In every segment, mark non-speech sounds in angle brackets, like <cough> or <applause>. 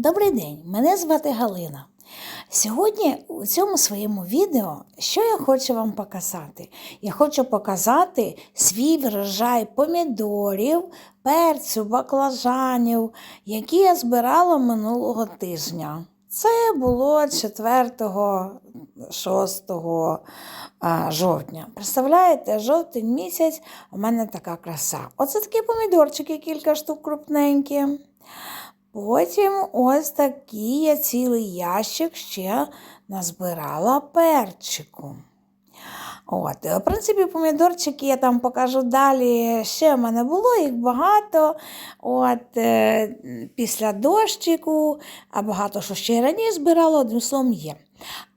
Добрий день, мене звати Галина. Сьогодні у цьому своєму відео, що я хочу вам показати? Я хочу показати свій врожай помідорів, перцю, баклажанів, які я збирала минулого тижня. Це було 4-6 жовтня. Представляєте, жовтень місяць у мене така краса. Оце такі помідорчики, кілька штук крупненькі. Потім ось такий я цілий ящик ще назбирала перчику. От, в принципі, помідорчики я там покажу далі. Ще в мене було, їх багато. От, е, після дощику, а багато що ще раніше збирала, одним словом є.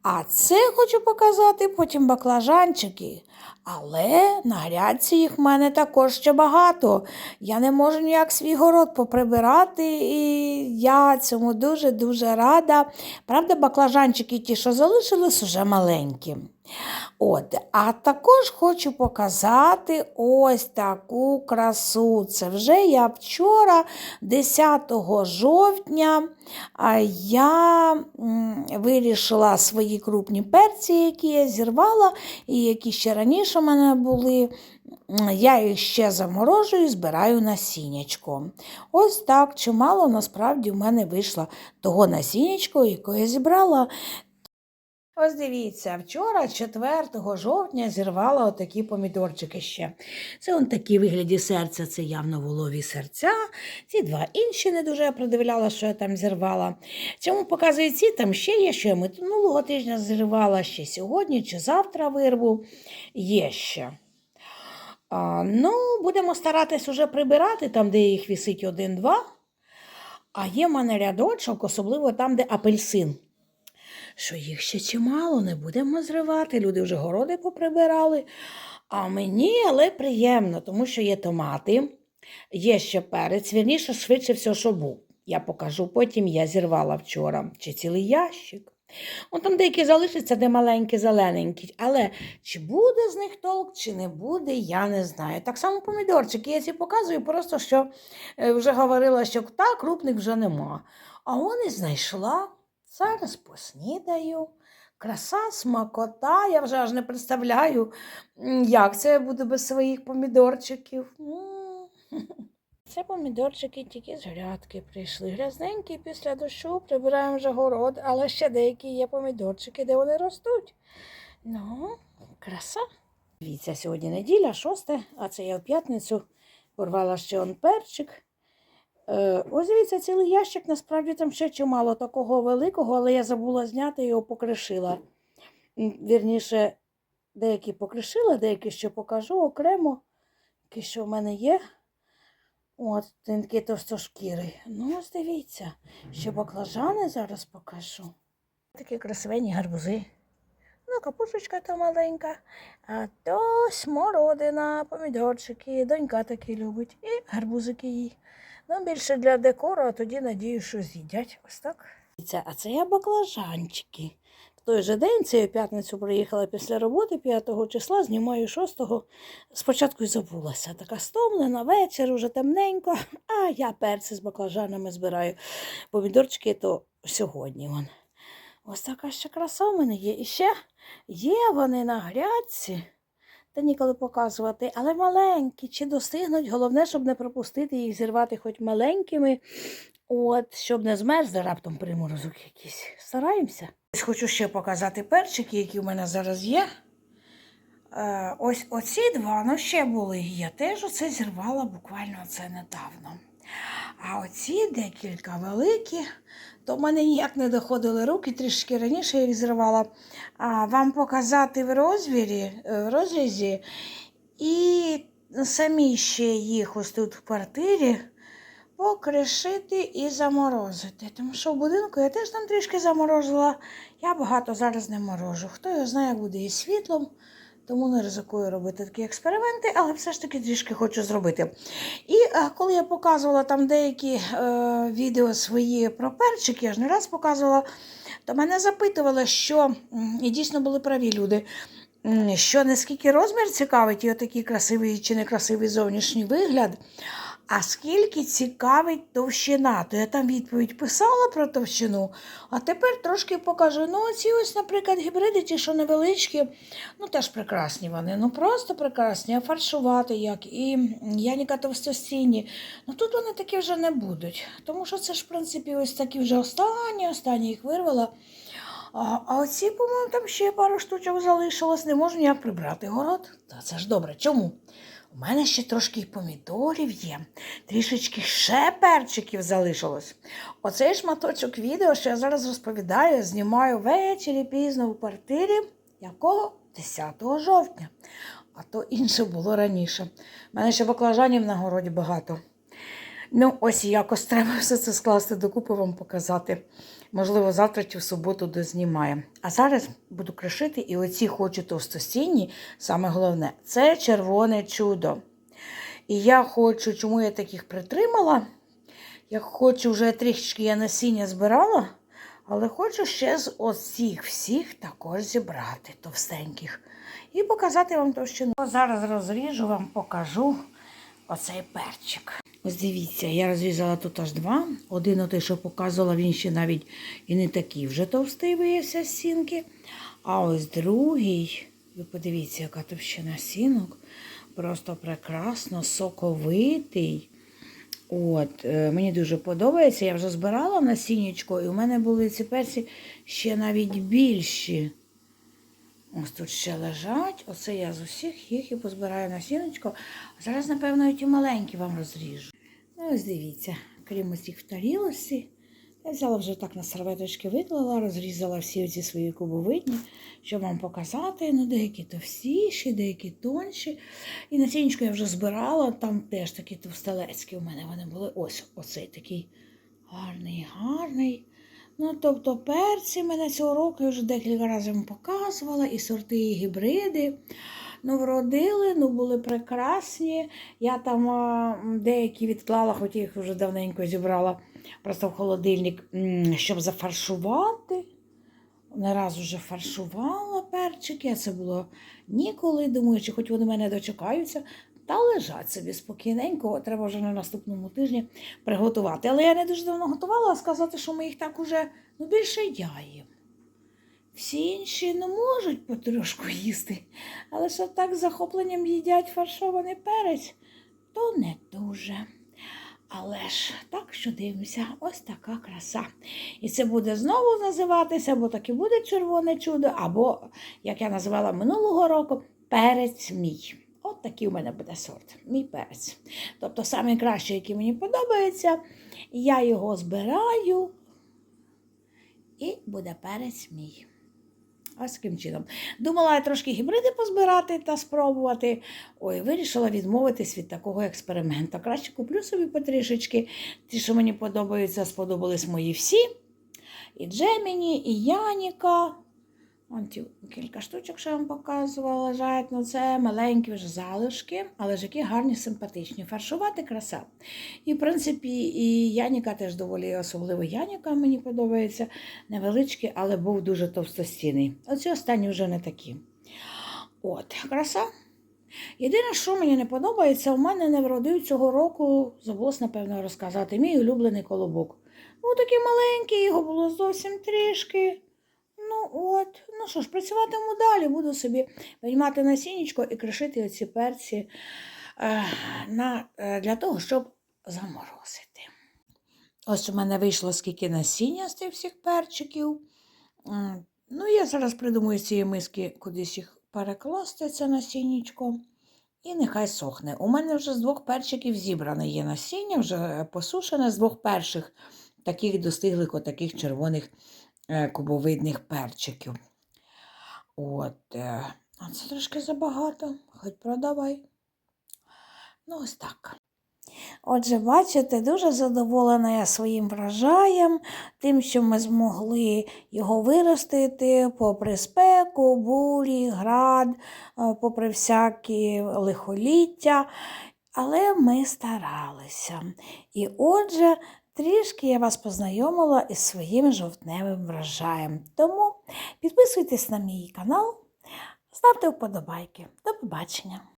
А це хочу показати потім баклажанчики. Але на грядці їх в мене також ще багато. Я не можу ніяк свій город поприбирати, і я цьому дуже-дуже рада. Правда, баклажанчики ті, що залишились, вже маленькі. От, А також хочу показати ось таку красу. Це вже я вчора, 10 жовтня, я вирішила свої крупні перці, які я зірвала, і які ще раніше в мене були. Я їх ще заморожую, і збираю насіннячко. Ось так чимало насправді в мене вийшло того насіннячко, яке я зібрала. Ось дивіться, вчора, 4 жовтня, зірвала отакі помідорчики ще. Це он такі вигляді серця, це явно волові серця. Ці два інші не дуже придивляла, що я там зірвала. Чому показую ці, там ще є, що я минулого тижня зірвала, ще сьогодні чи завтра вирву. Є ще. А, ну, будемо старатись уже прибирати, там, де їх вісить один-два. А є в мене рядочок, особливо там, де апельсин що їх ще чимало, не будемо зривати. Люди вже городи поприбирали. А мені, але приємно, тому що є томати, є ще перець, вірніше, швидше все, що був. Я покажу потім, я зірвала вчора чи цілий ящик. Он там деякі залишаться, де маленькі, зелененькі. Але чи буде з них толк, чи не буде, я не знаю. Так само помідорчики, я ці показую, просто що е, вже говорила, що так, крупних вже нема. А он і знайшла. Зараз поснідаю. Краса, смакота, я вже аж не представляю, як це буде без своїх помідорчиків. <laughs> Це помідорчики тільки з грядки прийшли. Грязненькі після дощу прибираємо вже город, але ще деякі є помідорчики, де вони ростуть. Ну, краса. Дивіться, сьогодні неділя, шосте, а це я в п'ятницю порвала ще он перчик. Е, Ось дивіться, цілий ящик, насправді там ще чимало такого великого, але я забула зняти його покришила. Вірніше, деякі покришила, деякі ще покажу окремо, які що в мене є. От, такий товстошкірий. Ну, ось дивіться, ще баклажани зараз покажу. Такі красивенні гарбузи. Ну, капусточка та маленька, а то смородина, помідорчики, донька такі любить, і гарбузики їй. Ну, більше для декору, а тоді надію, що з'їдять. Ось так. А це я баклажанчики. В той же день, в п'ятницю приїхала після роботи 5 числа, знімаю 6-го. Спочатку й забулася. Така стомлена, вечір, уже темненько, а я перці з баклажанами збираю. Помідорчики то сьогодні. Вон. Ось така ще краса в мене є. І ще є вони на грядці. Та ніколи показувати, але маленькі, чи достигнуть. Головне, щоб не пропустити їх зірвати хоч маленькими, от, щоб не змерзли раптом приморозок якийсь. Стараємося. Ось Хочу ще показати перчики, які в мене зараз є. Е, ось оці два, ну ще були. Я теж оце зірвала буквально це недавно. А оці декілька великі, то в мене ніяк не доходили руки, трішки раніше їх зривала. А вам показати в розвірі, е, в розрізі. І самі ще їх ось тут в квартирі покришити і заморозити. Тому що в будинку я теж там трішки заморозила. Я багато зараз не морожу. Хто його знає, буде із світлом. Тому не ризикую робити такі експерименти, але все ж таки трішки хочу зробити. І е, коли я показувала там деякі е, відео свої про перчик, я ж не раз показувала, то мене запитували, що і дійсно були праві люди. Що наскільки розмір цікавить, і отакий красивий чи некрасивий зовнішній вигляд, А скільки цікавить товщина, то я там відповідь писала про товщину, а тепер трошки покажу. Ну, оці ось, наприклад, гібриди, ті, що невеличкі, ну теж прекрасні вони, ну просто прекрасні, а фаршувати як. І Яніка товстостійні. Ну тут вони такі вже не будуть. Тому що це ж, в принципі, ось такі вже останні, останні їх вирвала. А, а оці, по-моєму, там ще пару штучок залишилось, не можу ніяк прибрати город. Та це ж добре. Чому? У мене ще трошки помідорів є, трішечки ще перчиків залишилось. Оцей шматочок відео, що я зараз розповідаю, знімаю ввечері пізно в квартирі, якого 10 жовтня. А то інше було раніше. У мене ще баклажанів на городі багато. Ну, ось якось треба все це скласти докупи, вам показати. Можливо, завтра чи в суботу дознімає. А зараз буду кришити і оці хочу товстостінні, саме головне, це червоне чудо. І я хочу, чому я таких притримала? Я хочу вже трішечки я насіння збирала, але хочу ще з оцих всіх також зібрати товстеньких. І показати вам товщину. Зараз розріжу вам, покажу оцей перчик. Ось дивіться, я розрізала тут аж два. Один той, що показувала, він ще навіть і не такий вже товстий виявився з сінки. А ось другий, ви подивіться, яка товщина сінок. Просто прекрасно, соковитий. От, е, Мені дуже подобається. Я вже збирала насіннячко, і у мене були ці перці ще навіть більші. Ось тут ще лежать. Оце я з усіх їх і позбираю насіночко. А зараз, напевно, і ті маленькі вам розріжу. Ну, ось дивіться, крім їх в тарілості. Я взяла вже так на серветочки виклала, розрізала всі ці свої кубовидні, щоб вам показати. Ну, деякі товстіші, деякі тонші. І насінечко я вже збирала, там теж такі товстелецькі у мене вони були. Ось оцей такий гарний, гарний. Ну, тобто перці мене цього року я вже декілька разів показувала, і сорти, і гібриди. Ну, вродили, ну були прекрасні. Я там а, деякі відклала, хоч їх вже давненько зібрала просто в холодильник, щоб зафаршувати. Не раз уже фаршувала перчики, а це було ніколи. Думаю, чи хоч вони мене дочекаються, та лежать собі спокійненько. Треба вже на наступному тижні приготувати. Але я не дуже давно готувала, сказати, що ми їх так уже ну, більше я їм. Всі інші не можуть потрошку їсти, але що так з захопленням їдять фаршований перець, то не дуже. Але ж так, що дивимося, ось така краса. І це буде знову називатися, бо так і буде червоне чудо, або, як я називала минулого року, перець мій. Такий у мене буде сорт, мій перець. Тобто найкращий, який мені подобається, я його збираю, і буде перець мій. Ось таким чином. Думала я трошки гібриди позбирати та спробувати. Ой, вирішила відмовитись від такого експерименту. Краще куплю собі потрішечки. Ті, що мені подобаються, сподобались мої всі. І Джеміні, і Яніка. Вон ті кілька штучок, що я вам показувала, лежать. Ну, це маленькі вже залишки, але ж які гарні, симпатичні. Фаршувати краса. І, в принципі, і Яніка теж доволі особливо Яніка мені подобається. Невеличкий, але був дуже товстостійний. Оці останні вже не такі. От, краса. Єдине, що мені не подобається, у мене не вродив цього року, забулось, напевно, розказати, мій улюблений колобок. Ну, такий маленький, його було зовсім трішки. Ну от, ну що ж, працюватиму далі, буду собі виймати насіннячко і кришити оці перці е, на, е, для того, щоб заморозити. Ось у мене вийшло скільки насіння з тих всіх перчиків. Ну, я зараз придумаю з цієї миски кудись їх перекласти, це насіннячко. І нехай сохне. У мене вже з двох перчиків зібране є насіння, вже посушене з двох перших таких достиглих отаких червоних кубовидних перчиків. От, е, а це трошки забагато, хоч продавай. Ну, ось так. Отже, бачите, дуже задоволена я своїм врожаєм, тим, що ми змогли його виростити попри спеку, бурі, град, е, попри всякі лихоліття. Але ми старалися. І отже, трішки я вас познайомила із своїм жовтневим врожаєм. Тому підписуйтесь на мій канал, ставте вподобайки. До побачення!